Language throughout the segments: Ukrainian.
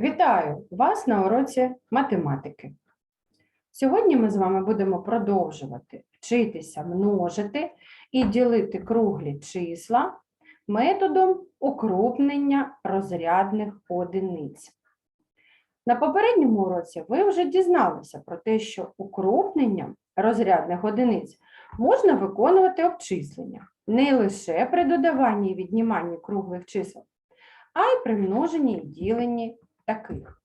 Вітаю вас на уроці математики. Сьогодні ми з вами будемо продовжувати вчитися множити і ділити круглі числа методом укрупнення розрядних одиниць. На попередньому уроці ви вже дізналися про те, що укрупненням розрядних одиниць можна виконувати обчислення не лише при додаванні і відніманні круглих чисел, а й при множенні і діленні таких.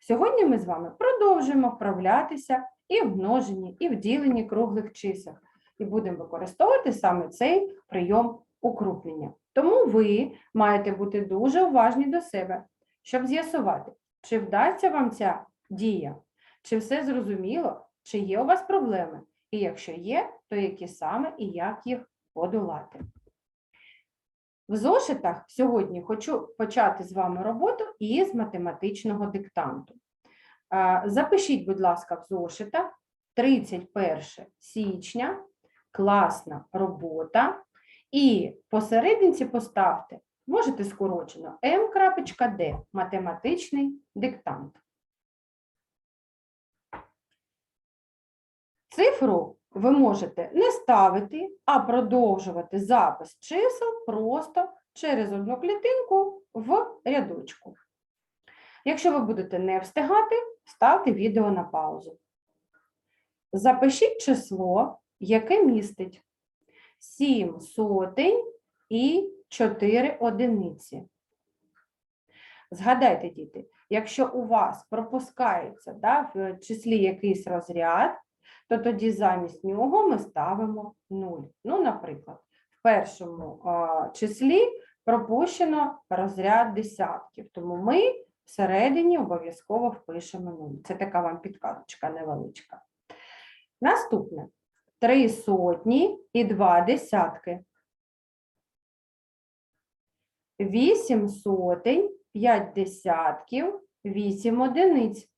Сьогодні ми з вами продовжуємо вправлятися і в множенні, і в діленні круглих чисел, і будемо використовувати саме цей прийом укрупнення. Тому ви маєте бути дуже уважні до себе, щоб з'ясувати, чи вдасться вам ця дія, чи все зрозуміло, чи є у вас проблеми, і якщо є, то які саме і як їх подолати. В зошитах сьогодні хочу почати з вами роботу із математичного диктанту. Запишіть, будь ласка, в зошитах 31 січня, класна робота, і посерединці поставте, можете скорочено, m.d, математичний диктант. Цифру ви можете не ставити, а продовжувати запис чисел просто через одну клітинку в рядочку. Якщо ви будете не встигати, ставте відео на паузу. Запишіть число, яке містить 7 сотень і 4 одиниці. Згадайте, діти, якщо у вас пропускається да, в числі якийсь розряд, то тоді замість нього ми ставимо 0. Ну, наприклад, в першому числі пропущено розряд десятків, тому ми всередині обов'язково впишемо 0. Це така вам підказочка невеличка. Наступне. 3 сотні і 2 десятки. 8 сотень, 5 десятків, 8 одиниць.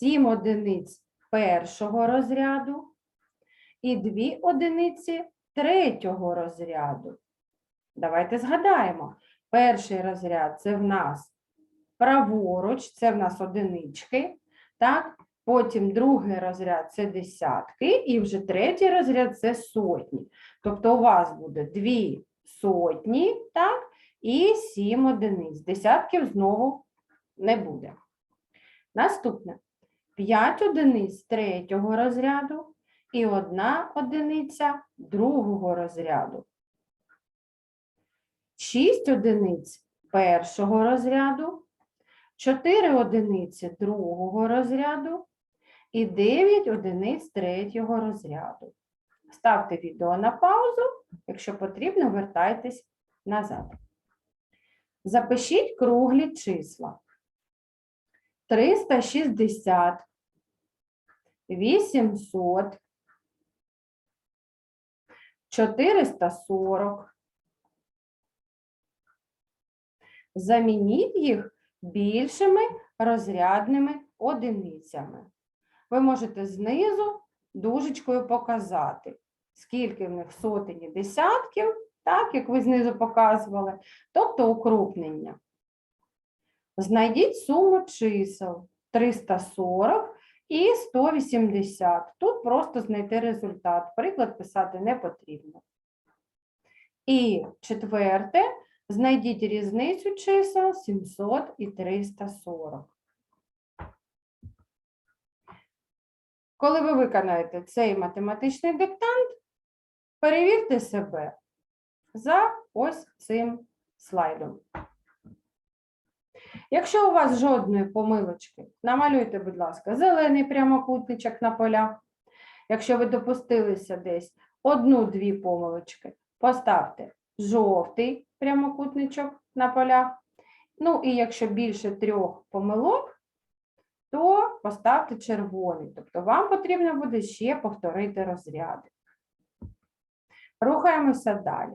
7 одиниць першого розряду і 2 одиниці третього розряду. Давайте згадаємо. Перший розряд це в нас праворуч, це в нас одинички, так? Потім другий розряд це десятки, і вже третій розряд це сотні. Тобто у вас буде 2 сотні, так? І 7 одиниць. Десятків знову не буде. Наступне. 5 одиниць третього розряду і 1 одиниця другого розряду. 6 одиниць першого розряду, 4 одиниці другого розряду і 9 одиниць третього розряду. Ставте відео на паузу, якщо потрібно, вертайтесь назад. Запишіть круглі числа. 360, 800, 440. Замініть їх більшими розрядними одиницями. Ви можете знизу дужечкою показати, скільки в них сотень і десятків, так, як ви знизу показували, тобто укрупнення. Знайдіть суму чисел 340 і 180. Тут просто знайти результат. Приклад писати не потрібно. І четверте, знайдіть різницю чисел 700 і 340. Коли ви виконаєте цей математичний диктант, перевірте себе за ось цим слайдом. Якщо у вас жодної помилочки, намалюйте, будь ласка, зелений прямокутничок на полях. Якщо ви допустилися десь одну-дві помилочки, поставте жовтий прямокутничок на полях. Ну і якщо більше трьох помилок, то поставте червоний. Тобто вам потрібно буде ще повторити розряди. Рухаємося далі.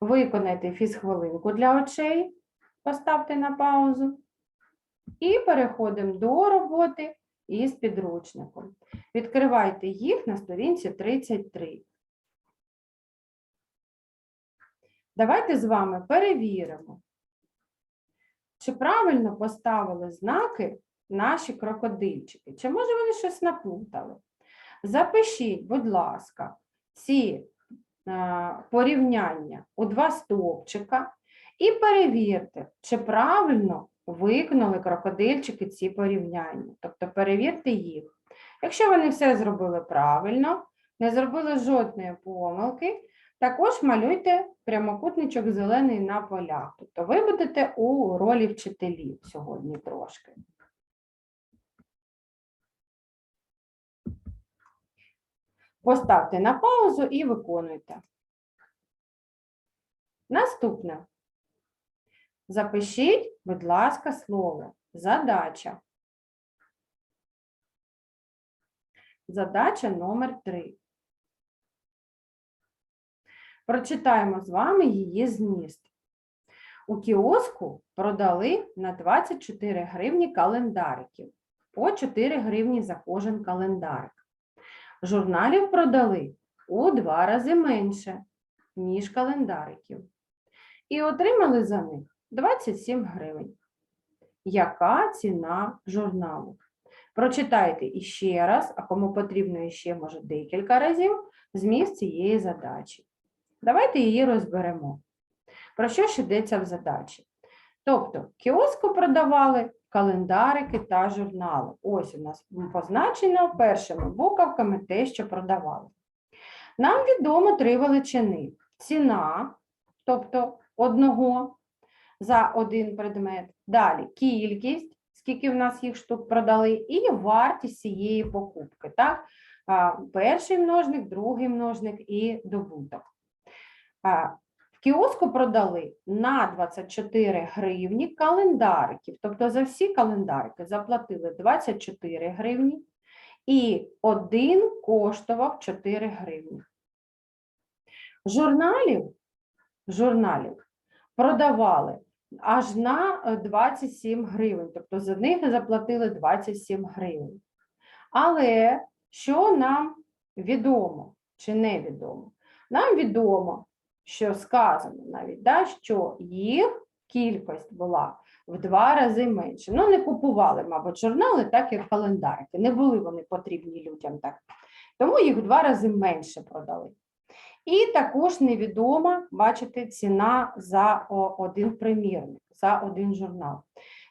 Виконайте фізхвилинку для очей поставте на паузу. І переходимо до роботи із підручником. Відкривайте їх на сторінці 33. Давайте з вами перевіримо, чи правильно поставили знаки наші крокодильчики? Чи може вони щось наплутали? Запишіть, будь ласка, ці е, порівняння у два стовпчика і перевірте, чи правильно виконали крокодильчики ці порівняння. Тобто перевірте їх. Якщо вони все зробили правильно, не зробили жодної помилки, також малюйте прямокутничок зелений на полях. Тобто ви будете у ролі вчителів сьогодні трошки. Поставте на паузу і виконуйте. Наступне. Запишіть, будь ласка, слово задача. Задача номер 3. Прочитаємо з вами її зміст. У кіоску продали на 24 гривні календариків. По 4 гривні за кожен календарик. Журналів продали у два рази менше, ніж календариків. І отримали за них 27 гривень. Яка ціна журналу? Прочитайте іще раз, а кому потрібно іще, може, декілька разів, зміст цієї задачі. Давайте її розберемо. Про що ж йдеться в задачі? Тобто, кіоску продавали календарики та журнали. Ось у нас позначено першими буковками те, що продавали. Нам відомо три величини: ціна, тобто одного за один предмет. Далі кількість, скільки в нас їх штук продали, і вартість цієї покупки. Так? Перший множник, другий множник і добуток. В кіоску продали на 24 гривні календариків. Тобто за всі календарики заплатили 24 гривні, і один коштував 4 гривні. Журналів, журналів продавали аж на е, 27 гривень, тобто за них заплатили 27 гривень. Але що нам відомо чи невідомо? Нам відомо, що сказано навіть, да, що їх кількість була в два рази менше. Ну, не купували, мабуть, журнали, так як календарики. Не були вони потрібні людям так. Тому їх в два рази менше продали. І також невідома, бачите, ціна за один примірник, за один журнал.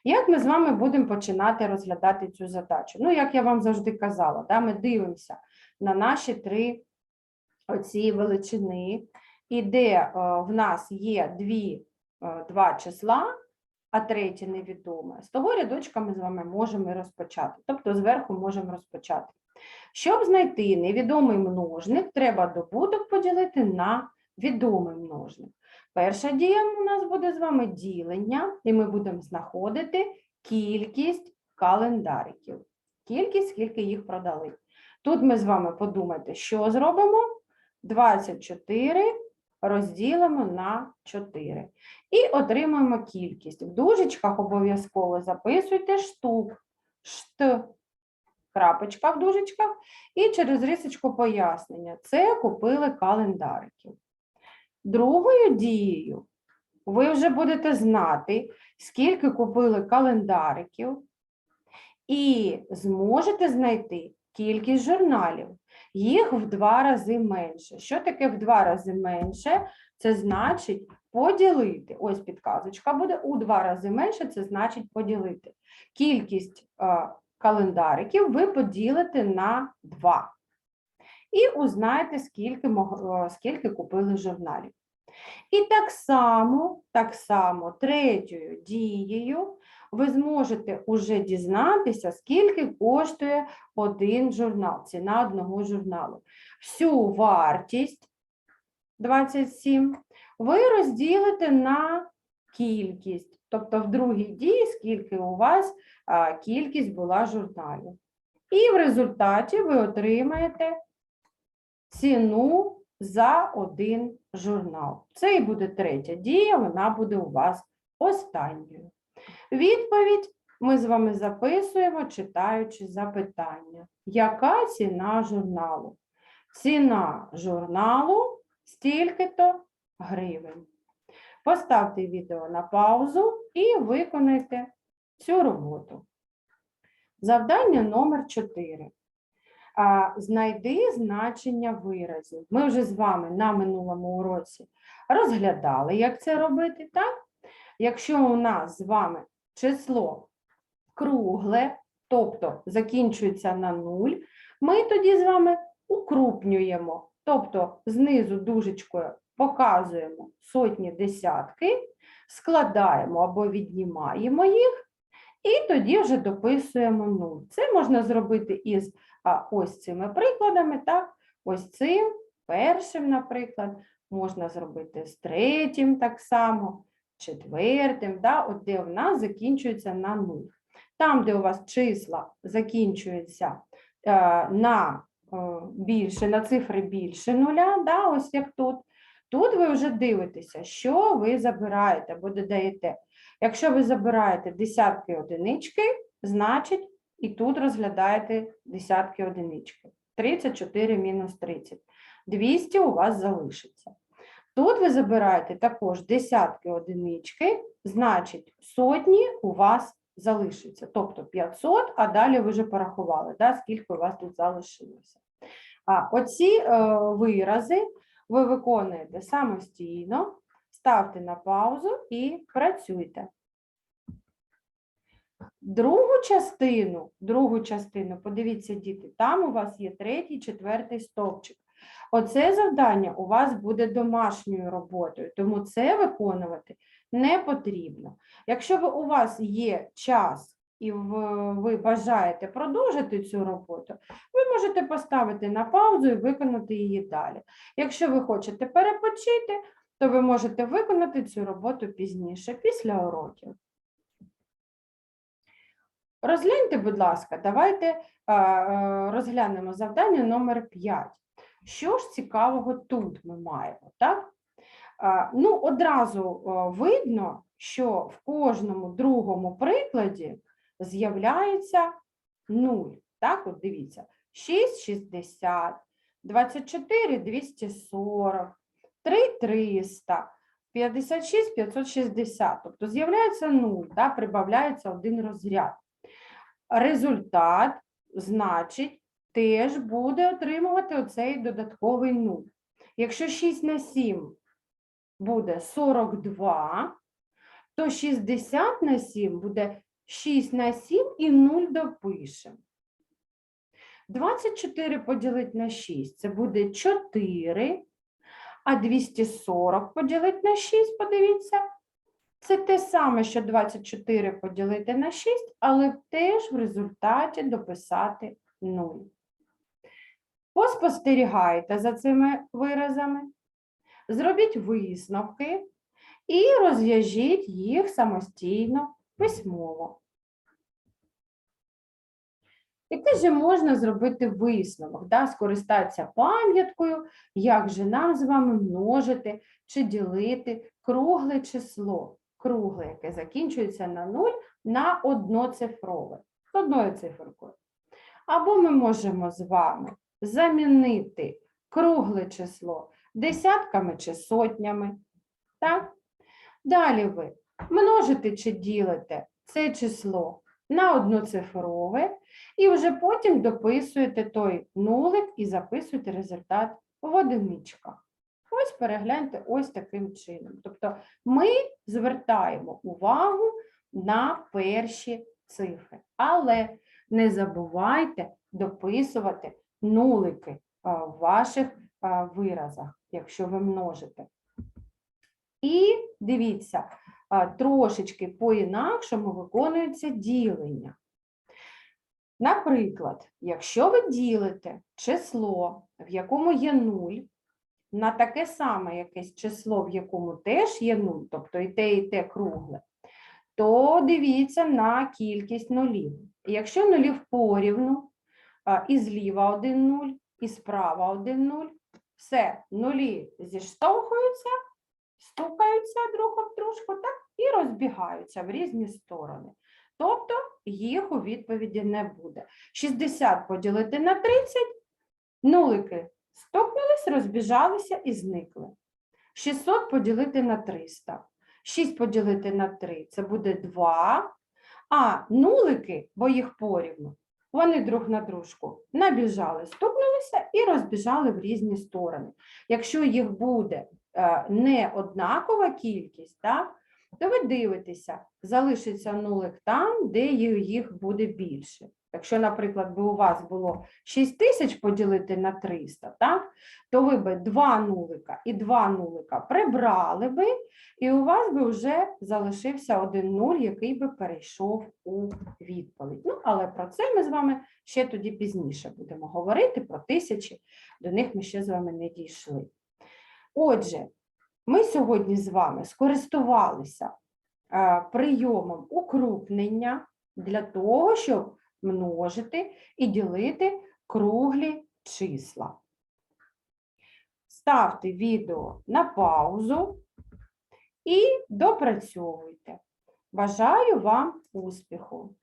Як ми з вами будемо починати розглядати цю задачу? Ну, як я вам завжди казала, да, ми дивимося на наші три оці величини, і де е, в нас є дві, е, два числа, а третє невідоме, з того рядочка ми з вами можемо розпочати. Тобто зверху можемо розпочати. Щоб знайти невідомий множник, треба добуток поділити на відомий множник. Перша дія у нас буде з вами ділення, і ми будемо знаходити кількість календариків. Кількість, скільки їх продали. Тут ми з вами подумайте, що зробимо? 24 розділимо на 4. І отримаємо кількість. В дужечках обов'язково записуйте штук. Шт крапочка в дужечках, і через рисочку пояснення. Це купили календариків. Другою дією ви вже будете знати, скільки купили календариків, і зможете знайти кількість журналів. Їх в два рази менше. Що таке в два рази менше? Це значить поділити. Ось підказочка буде у два рази менше, це значить поділити. Кількість календариків ви поділите на 2. І узнаєте, скільки, е, скільки купили журналів. І так само, так само третьою дією ви зможете уже дізнатися, скільки коштує один журнал, ціна одного журналу. Всю вартість 27 ви розділите на кількість, тобто в другій дії, скільки у вас кількість була журналів. І в результаті ви отримаєте ціну за один журнал. Це і буде третя дія, вона буде у вас останньою. Відповідь ми з вами записуємо, читаючи запитання. Яка ціна журналу? Ціна журналу стільки-то гривень. Поставте відео на паузу і виконайте цю роботу. Завдання номер 4. Знайди значення виразів. Ми вже з вами на минулому уроці розглядали, як це робити, так? Якщо у нас з вами число кругле, тобто закінчується на 0, ми тоді з вами укрупнюємо, тобто знизу дужечкою показуємо сотні десятки, складаємо або віднімаємо їх, і тоді вже дописуємо 0. Це можна зробити із а, ось цими прикладами, так? Ось цим, першим, наприклад, можна зробити з третім так само, четвертим, да? от де в нас закінчується на 0. Там, де у вас числа закінчуються е, на е, більше, на цифри більше нуля, да? ось як тут, тут ви вже дивитеся, що ви забираєте або додаєте. Якщо ви забираєте десятки одинички, значить і тут розглядаєте десятки одинички. 34 мінус 30. 200 у вас залишиться. Тут ви забираєте також десятки одинички, значить сотні у вас залишиться. Тобто 500, а далі ви вже порахували, да, скільки у вас тут залишилося. А оці е, вирази ви виконуєте самостійно, ставте на паузу і працюйте. Другу частину, другу частину, подивіться, діти, там у вас є третій, четвертий стовпчик. Оце завдання у вас буде домашньою роботою, тому це виконувати не потрібно. Якщо ви- у вас є час і ви бажаєте продовжити цю роботу, ви можете поставити на паузу і виконати її далі. Якщо ви хочете перепочити, то ви можете виконати цю роботу пізніше, після уроків. Розгляньте, будь ласка, давайте е, е, розглянемо завдання номер 5. Що ж цікавого тут ми маємо? Так? Е, Ну, одразу видно, що в кожному другому прикладі з'являється 0. Так, от дивіться, 6 60, 24 240, 3 300, 56 560. Тобто з'являється 0, да, прибавляється один розряд. Результат, значить, теж буде отримувати оцей додатковий 0. Якщо 6 на 7 буде 42, то 60 на 7 буде 6 на 7 і 0 допишемо. 24 поділити на 6 це буде 4, а 240 поділити на 6, подивіться, це те саме, що 24 поділити на 6, але теж в результаті дописати 0. Поспостерігайте за цими виразами, зробіть висновки і розв'яжіть їх самостійно письмово. Який же можна зробити висновок, да? скористатися пам'яткою, як же нам з вами множити чи ділити кругле число, кругле, яке закінчується на 0, на одноцифрове, з одною циферкою. Або ми можемо з вами замінити кругле число десятками чи сотнями. Так? Далі ви множите чи ділите це число на одноцифрове, і вже потім дописуєте той нулик і записуєте результат в одиничках. Ось перегляньте ось таким чином. Тобто ми звертаємо увагу на перші цифри, але не забувайте дописувати нулики в ваших виразах, якщо ви множите. І дивіться, трошечки по-інакшому виконується ділення. Наприклад, якщо ви ділите число, в якому є 0, на таке саме якесь число, в якому теж є 0, тобто і те, і те кругле, то дивіться на кількість нулів. Якщо нулів порівну, і зліва один нуль, і справа один нуль, все, нулі зіштовхуються, стукаються друг об дружку так, і розбігаються в різні сторони. Тобто їх у відповіді не буде. 60 поділити на 30, нулики стукнулись, розбіжалися і зникли. 600 поділити на 300. 6 поділити на 3 це буде 2. А нулики, бо їх порівну, вони друг на дружку набіжали, стукнулися і розбіжали в різні сторони. Якщо їх буде не однакова кількість, так, то ви дивитеся, залишиться нулик там, де їх буде більше. Якщо, наприклад, би у вас було 6 тисяч поділити на 300, так, то ви би два нулика і два нулика прибрали би, і у вас би вже залишився один нуль, який би перейшов у відповідь. Ну, але про це ми з вами ще тоді пізніше будемо говорити, про тисячі, до них ми ще з вами не дійшли. Отже, ми сьогодні з вами скористувалися е, прийомом укрупнення для того, щоб множити і ділити круглі числа. Ставте відео на паузу і допрацьовуйте. Бажаю вам успіху!